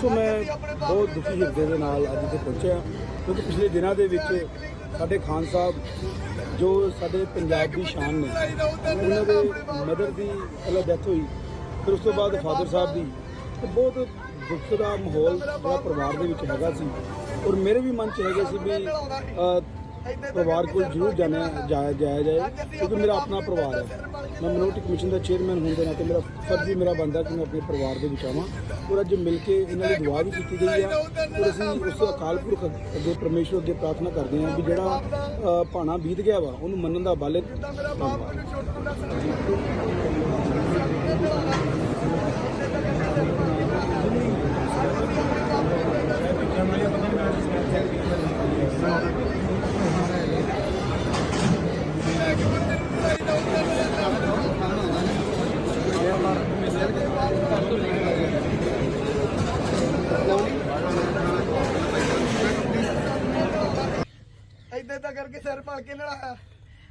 ਸੋ ਮੈਂ ਬਹੁਤ ਦੁਖੀ ਹਿਰਦੇ ਦੇ ਨਾਲ ਅੱਜ ਇੱਥੇ ਪਹੁੰਚਿਆ ਕਿਉਂਕਿ ਪਿਛਲੇ ਦਿਨਾਂ ਦੇ ਵਿੱਚ ਸਾਡੇ ਖਾਨ ਸਾਹਿਬ ਜੋ ਸਾਡੇ ਪੰਜਾਬ ਦੀ ਸ਼ਾਨ ਨੇ, ਉਹਨਾਂ ਦੇ ਮਦਰ ਦੀ ਪਹਿਲਾਂ ਡੈਥ ਹੋਈ, ਫਿਰ ਉਸ ਤੋਂ ਬਾਅਦ ਫਾਦਰ ਸਾਹਿਬ ਦੀ, ਤੇ ਬਹੁਤ ਦੁੱਖ ਦਾ ਮਾਹੌਲ ਜਿਹੜਾ ਪਰਿਵਾਰ ਦੇ ਵਿੱਚ ਹੈਗਾ ਸੀ। ਔਰ ਮੇਰੇ ਵੀ ਮਨ 'ਚ ਹੈਗੇ ਸੀ ਵੀ ਪਰਿਵਾਰ ਕੋਲ ਜ਼ਰੂਰ ਜਾਣਾ, ਜਾਇਆ ਜਾਇਆ ਜਾਏ, ਕਿਉਂਕਿ ਮੇਰਾ ਆਪਣਾ ਪਰਿਵਾਰ ਹੈ। ਮੈਂ ਮਿਨੋਰਟੀ ਕਮਿਸ਼ਨ ਦਾ ਚੇਅਰਮੈਨ ਹੋਣ ਦੇ ਨਾਤੇ ਮੇਰਾ ਫਰਜ਼ ਵੀ ਮੇਰਾ ਬਣਦਾ ਕਿ ਮੈਂ ਆਪਣੇ ਪਰਿਵਾਰ ਦੇ ਵਿੱਚ ਆਵਾਂ। ਔਰ ਅੱਜ ਮਿਲ ਕੇ ਇਹਨਾਂ ਦੀ ਦੁਆ ਵੀ ਕੀਤੀ ਗਈ ਆ। ਔਰ ਅਸੀਂ ਉਸ ਅਕਾਲ ਪੁਰਖ ਅੱਗੇ, ਪਰਮੇਸ਼ਵਰ ਅੱਗੇ ਪ੍ਰਾਰਥਨਾ ਕਰਦੇ ਹਾਂ ਵੀ ਜਿਹੜਾ ਭਾਣਾ ਬੀਤ ਗਿਆ ਵਾ, ਉਹਨੂੰ ਮੰਨਣ ਦਾ ਬਲ ਧੰਨਵਾਦ। ਏਦਾਂ ਤਾਂ ਕਰਕੇ ਸਿਰ ਭਲ ਕੇ ਲੜਾਇਆ